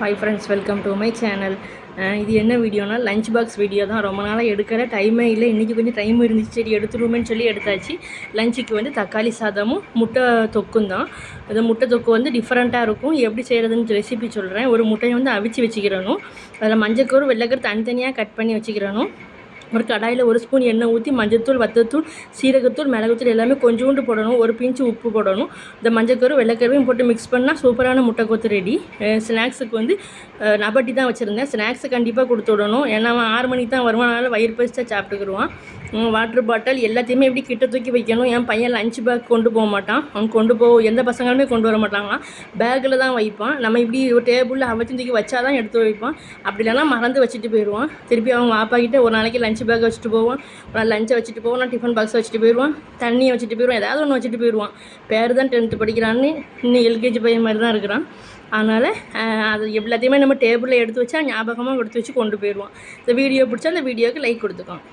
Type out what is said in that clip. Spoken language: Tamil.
Hi friends welcome to my channel இது என்ன வீடியோனா லஞ்ச் பாக்ஸ் வீடியோ தான். ரொம்ப நாளாக எடுக்கல டைமே இல்லை. இன்றைக்கி கொஞ்சம் டைம் இருந்துச்சு. சரி எடுத்துருவோமேனு சொல்லி எடுத்தாச்சு. லஞ்சுக்கு வந்து தக்காளி சாதமும் முட்டை தொக்கும் தான். அந்த முட்டை தொக்கு வந்து டிஃப்ரெண்ட்டாக இருக்கும். எப்படி செய்கிறதுன்னு ரெசிபி சொல்கிறேன் ஒரு முட்டையை வந்து அவிச்சு வச்சுக்கிறணும். அதில் மஞ்சக்கூறு வெள்ளைக்கரு தனித்தனியாக கட் பண்ணி வச்சுக்கிறணும். ஒரு கடாயில் ஒரு ஸ்பூன் எண்ணெய் ஊற்றி மஞ்சத்தூள் வத்தத்தூள் சீரகத்தூள் மிளகுத்தூள் எல்லாமே கொஞ்சோண்டு போடணும். ஒரு பிஞ்சு உப்பு போடணும். இந்த மஞ்சக்கரு வெள்ளைக்கருவையும் போட்டு மிக்ஸ் பண்ணால் சூப்பரான முட்டை கொத்து ரெடி ஸ்நாக்ஸுக்கு வந்து நபட்டி தான் வச்சுருந்தேன். ஸ்நாக்ஸை கண்டிப்பாக கொடுத்து விடணும். ஏன்னா அவன் ஆறு மணிக்கு தான் வருவான். அதனால் வயிறு பசிச்சா சாப்பிட்டுக்குருவான். வாட்டர் பாட்டில் எல்லாத்தையுமே எப்படி கிட்ட தூக்கி வைக்கணும்? என் பையன் லஞ்ச் பேக் கொண்டு போக மாட்டான். அவன் கொண்டு போ எந்த பசங்களுமே கொண்டு வர மாட்டாங்களாம் பேக்கில் தான் வைப்பான். நம்ம இப்படி ஒரு டேபிளில் அவச்சும் தூக்கி வச்சா தான் எடுத்து வைப்பான். அப்படி இல்லைன்னா மறந்து வச்சுட்டு போயிடுவான். திருப்பி அவங்க அப்பா ஒரு நாளைக்கு லஞ்ச் பேக் வச்சுட்டு போவான். ஒரு நாள் லஞ்சை வச்சுட்டு போவான். நான் டிஃபன் பாக்ஸ் வச்சுட்டு போயிடுவான். தண்ணியை வச்சுட்டு போயிடுவான். ஏதாவது ஒன்று வச்சுட்டு போயிடுவான். பேர் தான் டென்த்து படிக்கிறான்னு இன்னும் எல்கேஜி பையன் மாதிரி தான் இருக்கிறான். அதனால் அது எல்லாத்தையுமே நம்ம டேபிளில் எடுத்து வச்சா ஞாபகமாக எடுத்து வச்சு கொண்டு போயிடுவான். இந்த வீடியோ பிடிச்சா அந்த வீடியோவுக்கு லைக் கொடுத்துக்கோம்